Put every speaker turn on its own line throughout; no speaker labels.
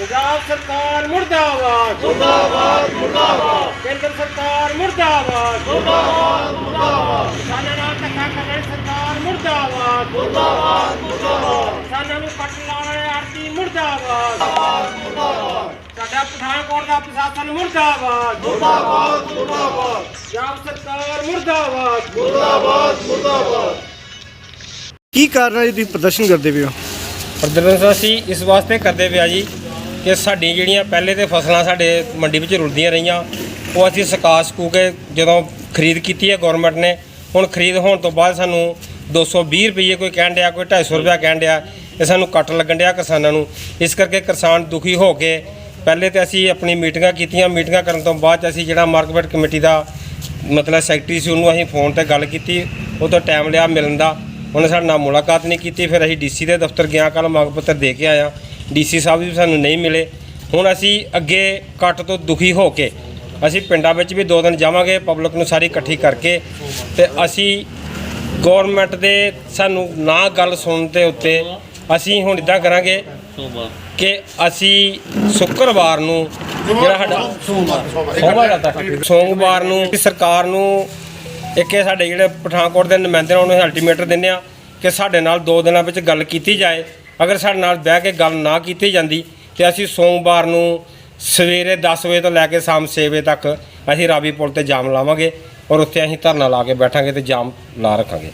ਪੰਜਾਬ ਸਰਕਾਰ ਮੁਰਦਾਬਾਦ। ਮੁਰਦਾਬਾਦ ਮੁਰਦਾਬਾਦ। ਕੇਂਦਰ ਸਰਕਾਰ ਮੁਰਦਾਬਾਦ। ਮੁਰਦਾਬਾਦ ਮੁਰਦਾਬਾਦ। ਕਿਸਾਨਾਂ ਨਾਲ ਧੱਕਾ ਵਾਲੀ ਸਰਕਾਰ ਮੁਰਦਾਬਾਦ। ਮੁਰਦਾਬਾਦ ਮੁਰਦਾਬਾਦ। ਕਿਸਾਨਾਂ ਨੂੰ ਕੱਟ ਲਾਉਣ ਵਾਲੇ ਆਰਤੀ ਮੁਰਦਾਬਾਦ। ਮੁਰਦਾਬਾਦ ਸਾਡਾ ਪਠਾਨਕੋਟ ਦਾ ਪ੍ਰਸ਼ਾਸਨ ਮੁਰਦਾਬਾਦ। ਮੁਰਦਾਬਾਦ ਮੁਰਦਾਬਾਦ। ਪੰਜਾਬ ਸਰਕਾਰ ਮੁਰਦਾਬਾਦ।
ਕੀ ਕਾਰਨ ਹੈ ਜੀ ਤੁਸੀਂ ਪ੍ਰਦਰਸ਼ਨ ਕਰਦੇ ਪਏ ਹੋ?
ਪ੍ਰਦਰਸ਼ਨ ਅਸੀਂ ਇਸ ਵਾਸਤੇ ਕਰਦੇ ਪਿਆ ਜੀ ਕਿ ਸਾਡੀਆਂ ਜਿਹੜੀਆਂ ਪਹਿਲੇ ਤੇ ਫਸਲਾਂ ਸਾਡੇ ਮੰਡੀ ਵਿੱਚ ਰੁਲਦੀਆਂ ਰਹੀਆਂ, ਉਹ ਅਸੀਂ ਸੁਕਾ ਸਕੂ ਕੇ ਜਦੋਂ ਖਰੀਦ ਕੀਤੀ ਹੈ ਗਵਰਨਮੈਂਟ ਨੇ, ਹੁਣ ਖਰੀਦ ਹੋਣ ਤੋਂ ਬਾਅਦ ਸਾਨੂੰ 220 ਰੁਪਏ ਕੋਈ ਕਹਿਣ ਡਿਆ, ਕੋਈ 250 ਰੁਪਇਆ ਕਹਿਣ ਡਿਆ, ਇਹ ਸਾਨੂੰ ਕੱਟ ਲੱਗਣ ਡਿਆ ਕਿਸਾਨਾਂ ਨੂੰ। ਇਸ ਕਰਕੇ ਕਿਸਾਨ ਦੁਖੀ ਹੋ ਕੇ ਪਹਿਲੇ ਤੇ ਅਸੀਂ ਆਪਣੀ ਮੀਟਿੰਗਾਂ ਕੀਤੀਆਂ, ਮੀਟਿੰਗਾਂ ਕਰਨ ਤੋਂ ਬਾਅਦ 'ਚ ਅਸੀਂ ਜਿਹੜਾ ਮਾਰਕੀਟ ਕਮੇਟੀ ਦਾ ਮਤਲਬ ਸੈਕਟਰੀ ਸੀ, ਉਹਨੂੰ ਅਸੀਂ ਫੋਨ ਤੇ ਗੱਲ ਕੀਤੀ, ਉਹ ਤੋਂ ਟਾਈਮ ਲਿਆ ਮਿਲਣ ਦਾ। ਉਹਨੇ ਸਾਡੇ ਨਾਲ ਮੁਲਾਕਾਤ ਨਹੀਂ ਕੀਤੀ, ਫਿਰ ਅਸੀਂ ਡੀਸੀ ਦੇ ਦਫ਼ਤਰ ਗਿਆ ਕੱਲ ਮੰਗ ਪੱਤਰ ਦੇ ਕੇ ਆਇਆ। ਡੀਸੀ ਸਾਹਿਬ ਵੀ ਸਾਨੂੰ ਨਹੀਂ ਮਿਲੇ। ਹੁਣ ਅਸੀਂ ਅੱਗੇ ਕੱਟ ਤੋਂ ਦੁਖੀ ਹੋ ਕੇ ਅਸੀਂ ਪਿੰਡਾਂ ਵਿੱਚ ਵੀ ਦੋ ਦਿਨ ਜਾਵਾਂਗੇ ਪਬਲਿਕ ਨੂੰ ਸਾਰੀ ਇਕੱਠੀ ਕਰਕੇ ਤੇ ਅਸੀਂ ਗਵਰਨਮੈਂਟ ਦੇ ਸਾਨੂੰ ਨਾ ਗੱਲ ਸੁਣਨ ਦੇ ਉੱਤੇ ਅਸੀਂ ਹੁਣ ਇਦਾਂ ਕਰਾਂਗੇ ਕਿ ਅਸੀਂ ਸ਼ੁੱਕਰਵਾਰ ਨੂੰ ਜਿਹੜਾ ਸਾਡਾ ਸੋਮਵਾਰ ਦਾ ਸੋਮਵਾਰ ਨੂੰ ਸਰਕਾਰ ਨੂੰ ਇੱਕ ਇਹ ਸਾਡੇ ਜਿਹੜੇ ਪਠਾਨਕੋਟ ਦੇ ਨੁਮਾਇੰਦੇ ਨੇ, ਉਹਨੂੰ ਅਲਟੀਮੇਟਰ ਦਿੰਦੇ ਆ ਕਿ ਸਾਡੇ ਨਾਲ ਦੋ ਦਿਨਾਂ ਵਿੱਚ ਗੱਲ ਕੀਤੀ ਜਾਏ। ਅਗਰ ਸਾਡੇ ਨਾਲ ਬਹਿ ਕੇ ਗੱਲ ਨਾ ਕੀਤੀ ਜਾਂਦੀ ਤੇ ਅਸੀਂ ਸੋਮਵਾਰ ਨੂੰ ਸਵੇਰੇ 10 ਵਜੇ ਤੋਂ ਲੈ ਕੇ ਸ਼ਾਮ 6 ਵਜੇ ਤੱਕ ਅਸੀਂ ਰਾਵੀ ਪੁਲ ਤੇ ਜਾਮ ਲਾਵਾਂਗੇ ਔਰ ਉੱਥੇ ਅਸੀਂ ਧਰਨਾ ਲਾ ਕੇ ਬੈਠਾਂਗੇ ਤੇ ਜਾਮ ਲਾ ਰੱਖਾਂਗੇ।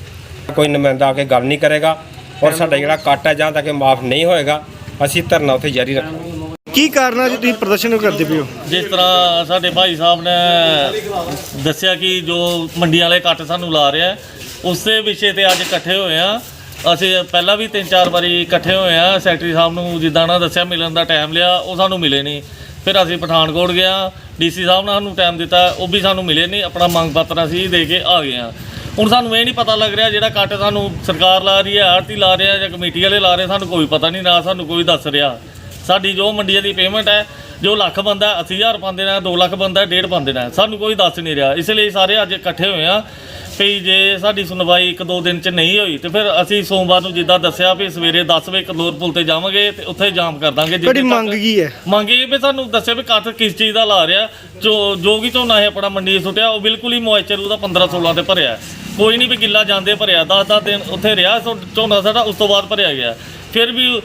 ਕੋਈ ਨੁਮਾਇੰਦਾ ਆ ਕੇ ਗੱਲ ਨਹੀਂ ਕਰੇਗਾ ਔਰ ਸਾਡਾ ਜਿਹੜਾ ਕੱਟ ਹੈ ਜਾਂ ਤੱਕ ਮਾਫ ਨਹੀਂ ਹੋਏਗਾ ਅਸੀਂ ਧਰਨਾ ਉੱਥੇ ਜਾਰੀ ਰੱਖਾਂਗੇ।
ਕੀ ਕਾਰਨ ਹੈ ਜੀ ਤੁਸੀਂ ਪ੍ਰਦਰਸ਼ਨ ਕਰਦੇ ਪਏ ਹੋ?
ਜਿਸ ਤਰ੍ਹਾਂ ਸਾਡੇ ਭਾਈ ਸਾਹਿਬ ਨੇ ਦੱਸਿਆ ਕਿ ਜੋ ਮੰਡੀ ਵਾਲੇ ਕੱਟ ਸਾਨੂੰ ਲਾ ਰਿਹਾ ਉਸੇ ਵਿਸ਼ੇ ਤੇ ਅੱਜ ਇਕੱਠੇ ਹੋਏ ਆ ਅਸੀਂ ਪਹਿਲਾਂ ਵੀ ਤਿੰਨ ਚਾਰ ਵਾਰੀ ਇਕੱਠੇ ਹੋਏ ਆ, ਸੈਕਟਰੀ ਸਾਹਿਬ ਨੂੰ ਜਿੱਦਾਂ ਉਹਨਾਂ ਦੱਸਿਆ ਮਿਲਣ ਦਾ ਟਾਈਮ ਲਿਆ, ਉਹ ਸਾਨੂੰ ਮਿਲੇ ਨਹੀਂ। ਫਿਰ ਅਸੀਂ ਪਠਾਨਕੋਟ ਗਿਆ, ਡੀਸੀ ਸਾਹਿਬ ਨੇ ਸਾਨੂੰ ਟਾਈਮ ਦਿੱਤਾ, ਉਹ ਵੀ ਸਾਨੂੰ ਮਿਲੇ ਨਹੀਂ, ਆਪਣਾ ਮੰਗ ਪੱਤਰ ਅਸੀਂ ਦੇ ਕੇ ਆ ਗਏ ਆ ਹੁਣ ਸਾਨੂੰ ਇਹ ਨਹੀਂ ਪਤਾ ਲੱਗ ਰਿਹਾ ਜਿਹੜਾ ਕੱਟ ਸਾਨੂੰ ਸਰਕਾਰ ਲਾ ਰਹੀ ਹੈ ਆੜਤੀ ਲਾ ਰਿਹਾ ਜਾਂ ਕਮੇਟੀ ਵਾਲੇ ਲਾ ਰਹੇ ਸਾਨੂੰ ਕੋਈ ਪਤਾ ਨਹੀਂ, ਨਾ ਸਾਨੂੰ ਕੋਈ ਦੱਸ ਰਿਹਾ। ਸਾਡੀ ਜੋ ਮੰਡੀਆਂ ਦੀ ਪੇਮੈਂਟ ਹੈ, ਜੋ ਲੱਖ ਬੰਦਾ 80000 ਪਾਉਂਦੇ ਨੇ 2 ਲੱਖ ਬੰਦਾ, ਡੇਢ ਪਾਉਂਦੇ ਨੇ, ਸਾਨੂੰ ਕੋਈ ਦੱਸ ਨਹੀਂ ਰਿਹਾ। ਇਸ ਲਈ ਸਾਰੇ ਅੱਜ ਇਕੱਠੇ ਹੋਏ ਆ। ਵੀ ਜੇ ਸਾਡੀ ਸੁਣਵਾਈ ਇੱਕ ਦੋ ਦਿਨ ਚ ਨਹੀਂ ਹੋਈ ਤੇ ਫਿਰ ਅਸੀਂ ਸੋਮਵਾਰ ਨੂੰ ਜਿੱਦਾਂ ਦੱਸਿਆ ਵੀ ਸਵੇਰੇ 10 ਵਜੇ ਕਲੋਰ ਪੁਲ ਤੇ ਜਾਵਾਂਗੇ ਤੇ ਉੱਥੇ ਜਾਮ ਕਰ ਦਾਂਗੇ
ਤੁਹਾਡੀ
ਜਿੱਥੇ
ਮੰਗ
ਤੱਕ-
ਕੀ ਹੈ?
ਮੰਗ ਇਹ ਵੀ ਸਾਨੂੰ ਦੱਸਿਆ ਵੀ ਕੱਟ ਕਿਸ ਚੀਜ਼ ਦਾ ਲਾ ਰਿਹਾ ਜੋ ਜੋ ਵੀ ਝੋਨਾ ਹੈ ਆਪਣਾ ਮੰਡੀ 'ਚ ਸੁੱਟਿਆ ਉਹ ਬਿਲਕੁਲ ਹੀ ਮੋਇਸਚਰ ਉਹਦਾ 15 16 ਤੇ ਭਰਿਆ ਹੈ। ਕੋਈ ਨਹੀਂ ਵੀ ਗਿੱਲਾ ਜਾਂਦੇ ਭਰਿਆ 10 10 ਦਿਨ ਉੱਥੇ ਰਿਹਾ ਸੋ ਝੋਨਾ ਸਾਡਾ ਉਸ ਤੋਂ ਬਾਅਦ ਭਰਿਆ ਗਿਆ। ਫਿਰ ਵੀ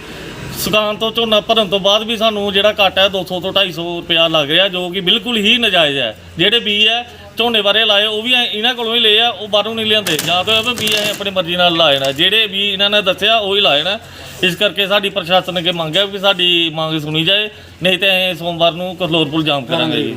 ਸੁਕਾਨ ਤੋਂ ਝੋਨਾ ਭਰਨ ਤੋਂ ਬਾਅਦ ਵੀ ਸਾਨੂੰ ਜਿਹੜਾ ਘੱਟ ਹੈ 200 ਤੋਂ 250 ਰੁਪਿਆ ਲੱਗ ਰਿਹਾ ਜੋ ਕਿ ਬਿਲਕੁਲ ਹੀ ਨਜਾਇਜ਼ ਹੈ। ਜਿਹੜੇ ਬੀ ਹੈ ਝੋਨੇ ਬਾਰੇ ਲਾਏ, ਉਹ ਵੀ ਐਂ- ਇਹਨਾਂ ਕੋਲੋਂ ਹੀ ਲਏ ਆ, ਉਹ ਬਾਹਰੋਂ ਨਹੀਂ ਲਿਆਂਦੇ। ਜਾਂ ਤਾਂ ਇਹ ਵੀ ਅਸੀਂ ਆਪਣੀ ਮਰਜ਼ੀ ਨਾਲ ਲਾਏ ਨਾ ਜਿਹੜੇ ਵੀ ਇਹਨਾਂ ਨੇ ਦੱਸਿਆ, ਉਹ ਹੀ ਲਾਏ ਨਾ ਇਸ ਕਰਕੇ ਸਾਡੀ ਪ੍ਰਸ਼ਾਸਨ ਅੱਗੇ ਮੰਗ ਹੈ ਵੀ ਸਾਡੀ ਮੰਗ ਸੁਣੀ ਜਾਏ, ਨਹੀਂ ਤੇ ਅਸੀਂ ਸੋਮਵਾਰ ਨੂੰ ਕਲੋਰਪੁਰ ਜਾਮ ਕਰਾਂਗੇ ਜੀ।